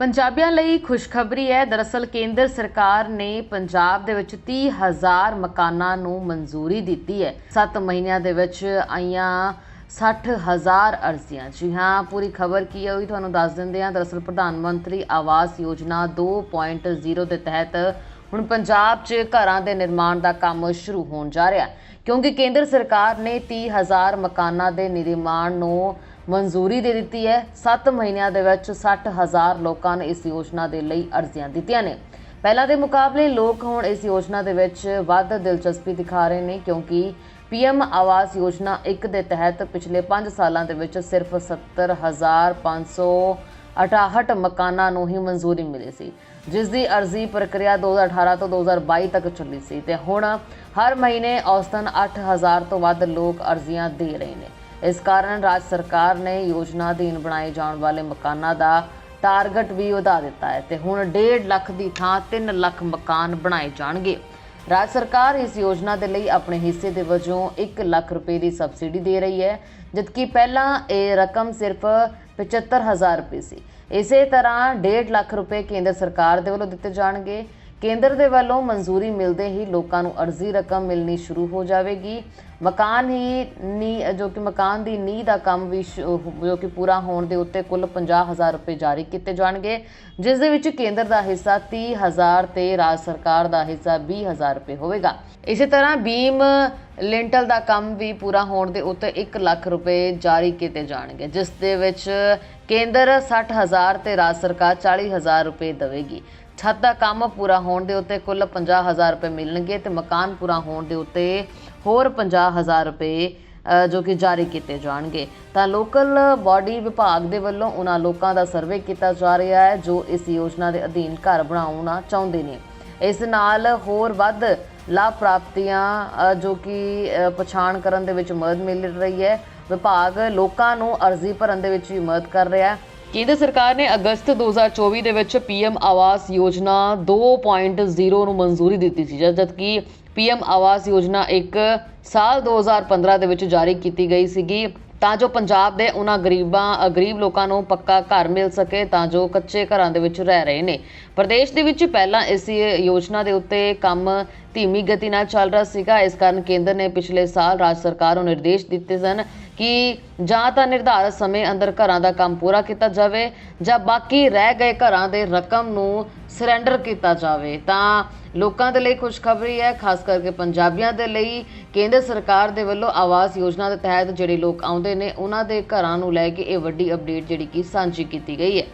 ਪੰਜਾਬੀਆਂ ਲਈ ਖੁਸ਼ਖਬਰੀ ਹੈ। ਦਰਅਸਲ ਕੇਂਦਰ ਸਰਕਾਰ ਨੇ ਪੰਜਾਬ ਦੇ ਵਿੱਚ 30000 ਮਕਾਨਾਂ ਨੂੰ ਮਨਜ਼ੂਰੀ ਦਿੱਤੀ ਹੈ। 7 ਮਹੀਨਿਆਂ ਦੇ ਵਿੱਚ ਆਈਆਂ 60000 ਅਰਜ਼ੀਆਂ। ਜੀ ਹਾਂ, ਪੂਰੀ ਖਬਰ ਕੀ ਹੈ ਉਹ ਤੁਹਾਨੂੰ ਦੱਸ ਦਿੰਦੇ ਹਾਂ। ਦਰਅਸਲ ਪ੍ਰਧਾਨ ਮੰਤਰੀ ਆਵਾਸ ਯੋਜਨਾ 2.0 ਦੇ ਤਹਿਤ ਹੁਣ ਪੰਜਾਬ 'ਚ ਘਰਾਂ ਦੇ ਨਿਰਮਾਣ ਦਾ ਕੰਮ ਸ਼ੁਰੂ ਹੋਣ ਜਾ ਰਿਹਾ ਕਿਉਂਕਿ ਕੇਂਦਰ ਸਰਕਾਰ ਨੇ 30000 ਮਕਾਨਾਂ ਦੇ ਨਿਰਮਾਣ ਨੂੰ ਮਨਜ਼ੂਰੀ ਦੇ ਦਿੱਤੀ ਹੈ। 7 ਮਹੀਨਿਆਂ ਦੇ ਵਿੱਚ 60000 ਲੋਕਾਂ ਨੇ ਇਸ ਯੋਜਨਾ ਦੇ ਲਈ ਅਰਜ਼ੀਆਂ ਦਿੱਤੀਆਂ ਨੇ। ਪਹਿਲਾਂ ਦੇ ਮੁਕਾਬਲੇ ਲੋਕ ਹੁਣ ਇਸ ਯੋਜਨਾ ਦੇ ਵਿੱਚ ਵੱਧ ਦਿਲਚਸਪੀ ਦਿਖਾ ਰਹੇ ਨੇ ਕਿਉਂਕਿ ਪੀਐਮ ਆਵਾਸ ਯੋਜਨਾ 1 ਦੇ ਤਹਿਤ ਪਿਛਲੇ 5 ਸਾਲਾਂ ਦੇ ਵਿੱਚ ਸਿਰਫ 70568 ਮਕਾਨਾਂ ਨੂੰ ਹੀ ਮਨਜ਼ੂਰੀ ਮਿਲੀ ਸੀ, ਜਿਸ ਦੀ ਅਰਜ਼ੀ ਪ੍ਰਕਿਰਿਆ 2018 ਤੋਂ 2022 ਤੱਕ ਚੱਲੀ ਸੀ ਤੇ ਹੁਣ ਹਰ ਮਹੀਨੇ ਔਸਤਨ 8000 ਤੋਂ ਵੱਧ ਲੋਕ ਅਰਜ਼ੀਆਂ ਦੇ ਰਹੇ ਨੇ। ਇਸ ਕਾਰਨ ਰਾਜ ਸਰਕਾਰ ਨੇ ਯੋਜਨਾ ਅਧੀਨ ਬਣਾਏ ਜਾਣ ਵਾਲੇ ਮਕਾਨਾਂ ਦਾ ਟਾਰਗੇਟ ਵੀ ਵਧਾ ਦਿੱਤਾ ਹੈ ਤੇ ਹੁਣ 1.5 ਲੱਖ ਦੀ ਥਾਂ 3 ਲੱਖ ਮਕਾਨ ਬਣਾਏ ਜਾਣਗੇ। ਰਾਜ ਸਰਕਾਰ ਇਸ ਯੋਜਨਾ ਦੇ ਲਈ ਆਪਣੇ ਹਿੱਸੇ ਦੇ ਵਜੋਂ 1 ਲੱਖ ਰੁਪਏ ਦੀ ਸਬਸਿਡੀ ਦੇ ਰਹੀ ਹੈ, ਜਦਕਿ ਪਹਿਲਾਂ ਇਹ ਰਕਮ ਸਿਰਫ 75000 ਰੁਪਏ ਸੀ। ਇਸੇ ਤਰ੍ਹਾਂ 1.5 ਲੱਖ ਰੁਪਏ ਕੇਂਦਰ ਸਰਕਾਰ ਦੇ ਵੱਲੋਂ ਦਿੱਤੇ ਜਾਣਗੇ। ਕੇਂਦਰ ਦੇ ਵੱਲੋਂ ਮਨਜ਼ੂਰੀ ਮਿਲਦੇ ਹੀ ਲੋਕਾਂ ਨੂੰ ਅਰਜ਼ੀ ਰਕਮ ਮਿਲਣੀ ਸ਼ੁਰੂ ਹੋ ਜਾਵੇਗੀ। ਮਕਾਨ ਹੀ ਨੀ, ਜੋ ਕਿ ਮਕਾਨ ਦੀ ਨੀਂਹ ਦਾ ਕੰਮ ਵੀ ਸ਼- ਜੋ ਕਿ ਪੂਰਾ ਹੋਣ ਦੇ ਉੱਤੇ ਕੁੱਲ 50000 ਰੁਪਏ ਜਾਰੀ ਕੀਤੇ ਜਾਣਗੇ, ਜਿਸ ਦੇ ਵਿੱਚ ਕੇਂਦਰ ਦਾ ਹਿੱਸਾ 30000 ਤੇ ਰਾਜ ਸਰਕਾਰ ਦਾ ਹਿੱਸਾ 20000 ਰੁਪਏ ਹੋਵੇਗਾ। ਇਸੇ ਤਰ੍ਹਾਂ ਬੀਮ ਲਿੰਟਲ ਦਾ ਕੰਮ ਵੀ ਪੂਰਾ ਹੋਣ ਦੇ ਉੱਤੇ 1 ਲੱਖ ਰੁਪਏ ਜਾਰੀ ਕੀਤੇ ਜਾਣਗੇ, ਜਿਸ ਦੇ ਵਿੱਚ ਕੇਂਦਰ 60000 ਤੇ ਰਾਜ ਸਰਕਾਰ 40000 ਰੁਪਏ ਦੇਵੇਗੀ। ਛੱਤ ਦਾ ਕੰਮ ਪੂਰਾ ਹੋਣ ਦੇ ਉੱਤੇ ਕੁੱਲ 50000 ਰੁਪਏ ਮਿਲਣਗੇ ਤੇ ਮਕਾਨ ਪੂਰਾ ਹੋਣ ਦੇ ਉੱਤੇ ਹੋਰ 50000 ਰੁਪਏ ਜੋ ਕਿ ਜਾਰੀ ਕੀਤੇ ਜਾਣਗੇ। ਤਾਂ ਲੋਕਲ ਬਾਡੀ ਵਿਭਾਗ ਦੇ ਵੱਲੋਂ ਉਹਨਾਂ ਲੋਕਾਂ ਦਾ ਸਰਵੇ ਕੀਤਾ ਜਾ ਰਿਹਾ ਹੈ, ਜੋ ਇਸ ਯੋਜਨਾ ਦੇ ਅਧੀਨ ਘਰ ਬਣਾਉਣਾ ਚਾਹੁੰਦੇ ਨੇ। ਇਸ ਨਾਲ ਹੋਰ ਵੱਧ ਲਾਭ ਪ੍ਰਾਪਤੀਆਂ ਜੋ ਕਿ ਪਛਾਣ ਕਰਨ ਦੇ ਵਿੱਚ ਮਦਦ ਮਿਲ ਰਹੀ ਹੈ। ਵਿਭਾਗ ਲੋਕਾਂ ਨੂੰ ਅਰਜ਼ੀ ਭਰਨ ਦੇ ਵਿੱਚ ਵੀ ਮਦਦ ਕਰ ਰਿਹਾ ਹੈ। ਕੇਂਦਰ ਸਰਕਾਰ ਨੇ ਅਗਸਤ 2024 ਦੇ ਵਿੱਚ ਪੀਐਮ ਆਵਾਸ ਯੋਜਨਾ 2.0 ਨੂੰ ਮਨਜ਼ੂਰੀ ਦਿੱਤੀ ਸੀ, ਜਦ- ਜਦਕਿ ਪੀਐਮ ਆਵਾਸ ਯੋਜਨਾ ਇੱਕ ਸਾਲ 2015 ਦੇ ਵਿੱਚ ਜਾਰੀ ਕੀਤੀ ਗਈ ਸੀਗੀ। ਤਾਂ ਜੋ ਪੰਜਾਬ ਦੇ ਉਹਨਾਂ ਗਰੀਬਾਂ, ਗਰੀਬ ਲੋਕਾਂ ਨੂੰ ਪੱਕਾ ਘਰ ਮਿਲ ਸਕੇ, ਤਾਂ ਜੋ ਕੱਚੇ ਘਰਾਂ ਦੇ ਵਿੱਚ ਰਹਿ ਰਹੇ ਨੇ। ਪ੍ਰਦੇਸ਼ ਦੇ ਵਿੱਚ ਪਹਿਲਾਂ ਇਸ ਯੋਜਨਾ ਦੇ ਉੱਤੇ ਕੰਮ ਧੀਮੀ ਗਤੀ ਨਾਲ ਚੱਲ ਰਿਹਾ ਸੀਗਾ। ਇਸ ਕਾਰਨ ਕੇਂਦਰ ਨੇ ਪਿਛਲੇ ਸਾਲ ਰਾਜ ਸਰਕਾਰ ਨੂੰ ਨਿਰਦੇਸ਼ ਦਿੱਤੇ ਸਨ ਕਿ ਜਾਂ ਤਾਂ ਨਿਰਧਾਰਤ ਸਮੇਂ ਅੰਦਰ ਘਰਾਂ ਦਾ ਕੰਮ ਪੂਰਾ ਕੀਤਾ ਜਾਵੇ ਜਾਂ ਬਾਕੀ ਰਹਿ ਗਏ ਘਰਾਂ ਦੇ ਰਕਮ ਨੂੰ ਸਰੈਂਡਰ ਕੀਤਾ ਜਾਵੇ। ਤਾਂ ਲੋਕਾਂ ਦੇ ਲਈ ਖੁਸ਼ਖਬਰੀ ਹੈ, ਖਾਸ ਕਰਕੇ ਪੰਜਾਬੀਆਂ ਦੇ ਲਈ। ਕੇਂਦਰ ਸਰਕਾਰ ਦੇ ਵੱਲੋਂ ਆਵਾਸ ਯੋਜਨਾ ਦੇ ਤਹਿਤ ਜਿਹੜੇ ਲੋਕ ਆਉਂਦੇ ਨੇ, ਉਹਨਾਂ ਦੇ ਘਰਾਂ ਨੂੰ ਲੈ ਕੇ ਇਹ ਵੱਡੀ ਅਪਡੇਟ ਜਿਹੜੀ ਕਿ ਸਾਂਝੀ ਕੀਤੀ ਗਈ ਹੈ।